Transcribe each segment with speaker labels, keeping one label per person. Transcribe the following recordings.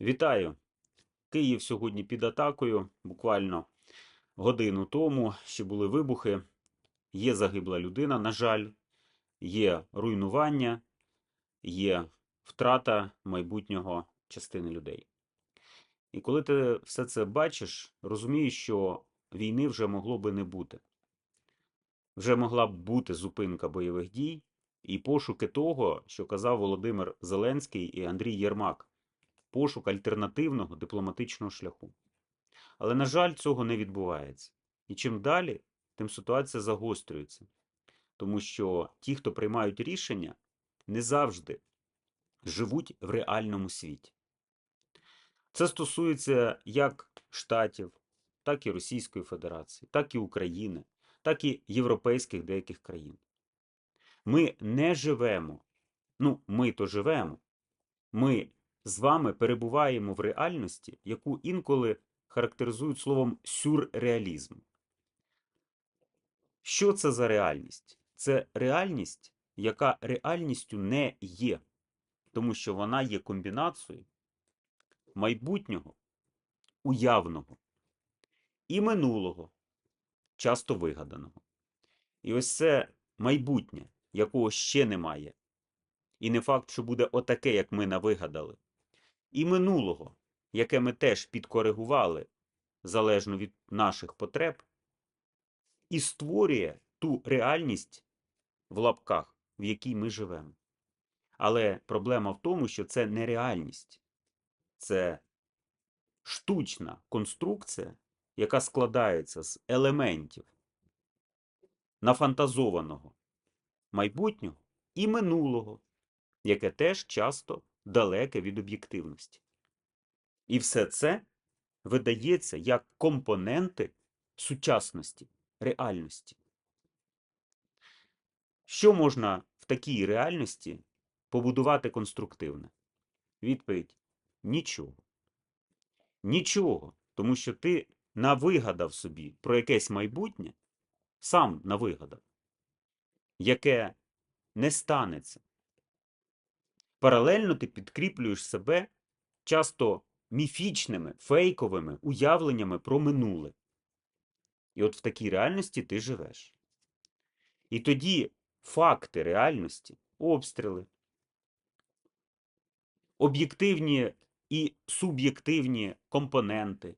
Speaker 1: Вітаю! Київ сьогодні під атакою. Буквально годину тому ще були вибухи. Є загибла людина, на жаль, є руйнування, є втрата майбутнього частини людей. І коли ти все це бачиш, розумієш, що війни вже могло би не бути. Вже могла б бути зупинка бойових дій і пошуки того, що казав Володимир Зеленський і Андрій Єрмак пошук альтернативного дипломатичного шляху. Але, на жаль, цього не відбувається. І чим далі, тим ситуація загострюється. Тому що ті, хто приймають рішення, не завжди живуть в реальному світі. Це стосується як Штатів, так і Російської Федерації, так і України, так і європейських деяких країн. Ми не живемо. Ну, ми то живемо. Ми з вами перебуваємо в реальності, яку інколи характеризують словом сюрреалізм. Що це за реальність? Це реальність, яка реальністю не є, тому що вона є комбінацією майбутнього, уявного і минулого, часто вигаданого. І ось це майбутнє, якого ще немає. І не факт, що буде отаке, як ми навигадали. І минулого, яке ми теж підкоригували залежно від наших потреб, і створює ту реальність в лапках, в якій ми живемо. Але проблема в тому, що це не реальність, це штучна конструкція, яка складається з елементів нафантазованого майбутнього і минулого, яке теж часто далеке від об'єктивності. І все це видається як компоненти сучасності, реальності. Що можна в такій реальності побудувати конструктивне? Відповідь нічого. Нічого, тому що ти навигадав собі про якесь майбутнє, сам навигадав, яке не станеться. Паралельно ти підкріплюєш себе часто міфічними, фейковими уявленнями про минуле. І от в такій реальності ти живеш. І тоді факти реальності, обстріли, об'єктивні і суб'єктивні компоненти,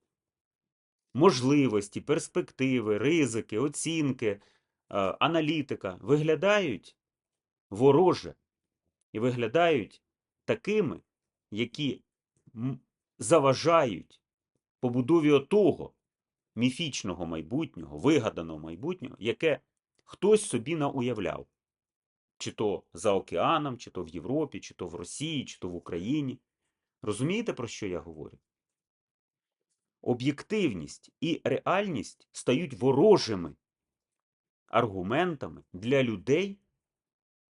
Speaker 1: можливості, перспективи, ризики, оцінки, е, аналітика виглядають вороже і виглядають такими, які заважають побудові отого міфічного майбутнього, вигаданого майбутнього, яке хтось собі науявляв. Чи то за океаном, чи то в Європі, чи то в Росії, чи то в Україні. Розумієте, про що я говорю? Об'єктивність і реальність стають ворожими аргументами для людей,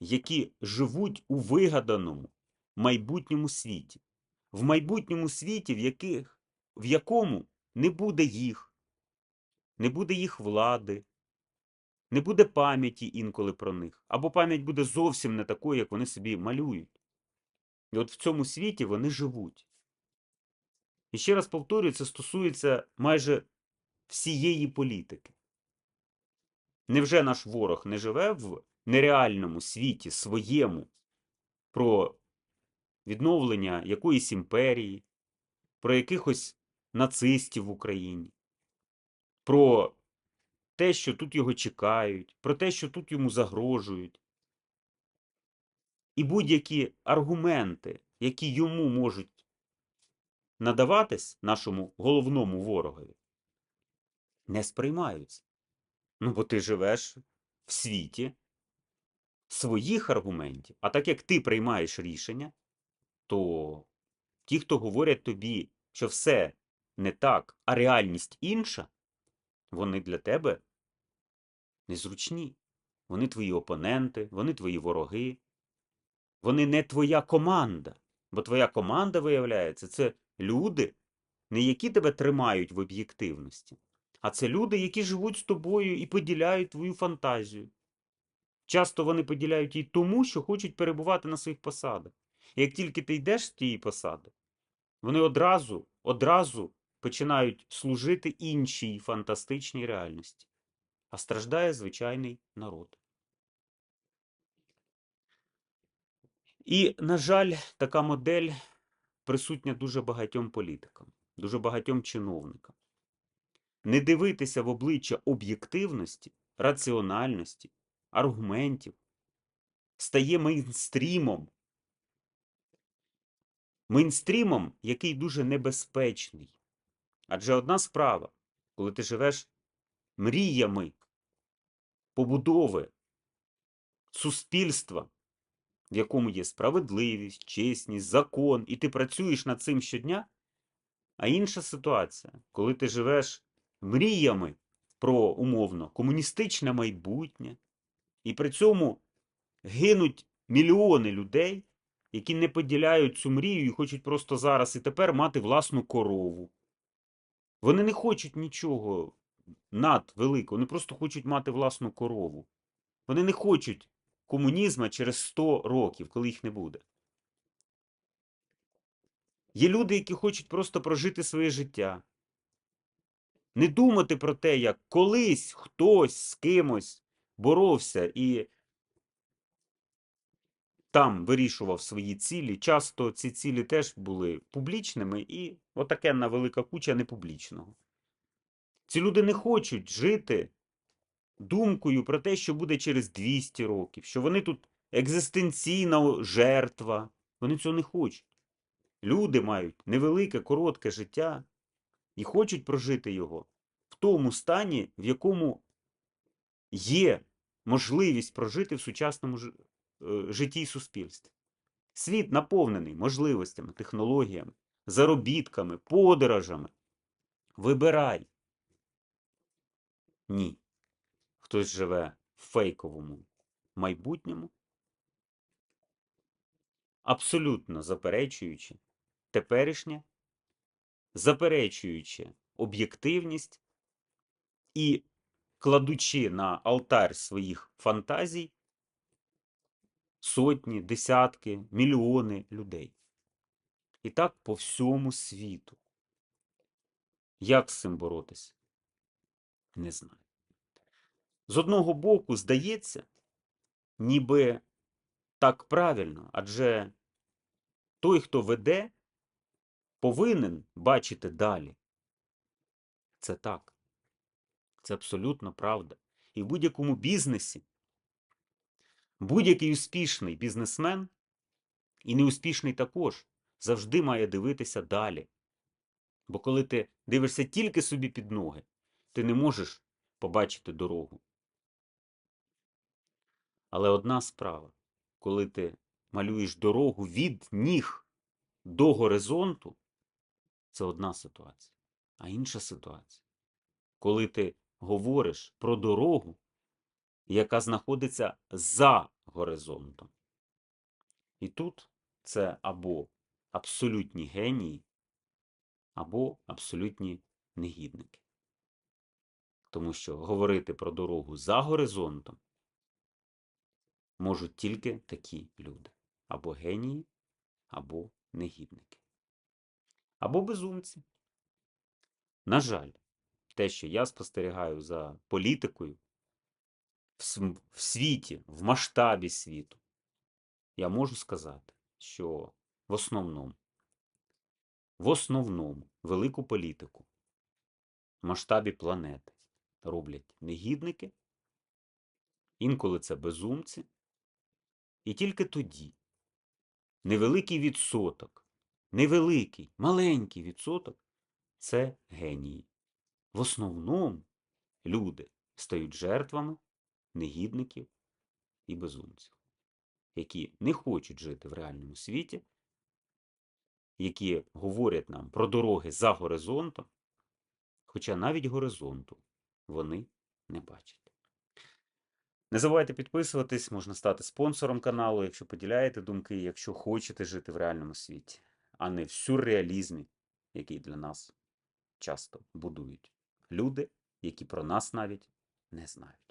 Speaker 1: які живуть у вигаданому майбутньому світі, в майбутньому світі, в, яких, в якому не буде їх, не буде їх влади, не буде пам'яті інколи про них, або пам'ять буде зовсім не такою, як вони собі малюють. І от в цьому світі вони живуть. І ще раз повторюю, це стосується майже всієї політики. Невже наш ворог не живе в нереальному світі своєму про відновлення якоїсь імперії, про якихось нацистів в Україні, про те, що тут його чекають, про те, що тут йому загрожують. І будь-які аргументи, які йому можуть надаватись нашому головному ворогові, не сприймаються. Ну, бо ти живеш в світі своїх аргументів. А так як ти приймаєш рішення, то ті, хто говорять тобі, що все не так, а реальність інша, вони для тебе незручні. Вони твої опоненти, вони твої вороги. Вони не твоя команда. Бо твоя команда, виявляється, це люди, не які тебе тримають в об'єктивності, а це люди, які живуть з тобою і поділяють твою фантазію. Часто вони поділяють її тому, що хочуть перебувати на своїх посадах. І як тільки ти йдеш з тієї посади, Вони одразу, одразу починають служити іншій фантастичній реальності, а страждає звичайний народ. І, на жаль, така модель присутня дуже багатьом політикам, дуже багатьом чиновникам. Не дивитися в обличчя об'єктивності, раціональності, аргументів стає мейнстрімом. Мейнстрімом, який дуже небезпечний. Адже одна справа, коли ти живеш мріями побудови суспільства, в якому є справедливість, чесність, закон, і ти працюєш над цим щодня. А інша ситуація, коли ти живеш мріями про умовно комуністичне майбутнє, і при цьому гинуть мільйони людей, які не поділяють цю мрію і хочуть просто зараз і тепер мати власну корову. Вони не хочуть нічого надвеликого, вони просто хочуть мати власну корову. Вони не хочуть комунізма через 100 років, коли їх не буде. Є люди, які хочуть просто прожити своє життя. Не думати про те, як колись хтось з кимось боровся і там вирішував свої цілі. Часто ці цілі теж були публічними, і отакенна велика куча непублічного. Ці люди не хочуть жити думкою про те, що буде через 200 років, що вони тут екзистенційна жертва. Вони цього не хочуть. Люди мають невелике, коротке життя і хочуть прожити його в тому стані, в якому є можливість прожити в сучасному е, житті і суспільстві. Світ наповнений можливостями, технологіями, заробітками, подорожами. Вибирай. Ні. Хтось живе в фейковому майбутньому, абсолютно заперечуючи теперішнє, заперечуючи об'єктивність і кладучи на алтарь своїх фантазій сотні, десятки, мільйони людей. І так по всьому світу. Як з цим боротися? Не знаю. З одного боку, здається, ніби так правильно, адже той, хто веде, повинен бачити далі. Це так. Це абсолютно правда. І в будь-якому бізнесі будь-який успішний бізнесмен і неуспішний також завжди має дивитися далі. Бо коли ти дивишся тільки собі під ноги, ти не можеш побачити дорогу. Але одна справа, коли ти малюєш дорогу від ніг до горизонту, це одна ситуація. А інша ситуація, коли ти говориш про дорогу, яка знаходиться за горизонтом. І тут це або абсолютні генії, або абсолютні негідники. Тому що говорити про дорогу за горизонтом можуть тільки такі люди. Або генії, або негідники. Або безумці. На жаль, те, що я спостерігаю за політикою в, світі, в масштабі світу, я можу сказати, що в основному, в основному велику політику в масштабі планети роблять негідники, інколи це безумці, і тільки тоді невеликий відсоток, невеликий, маленький відсоток це генії. В основному люди стають жертвами негідників і безумців, які не хочуть жити в реальному світі, які говорять нам про дороги за горизонтом, хоча навіть горизонту вони не бачать. Не забувайте підписуватись, можна стати спонсором каналу, якщо поділяєте думки, якщо хочете жити в реальному світі, а не в сюрреалізмі, який для нас часто будують люди, які про нас навіть не знають.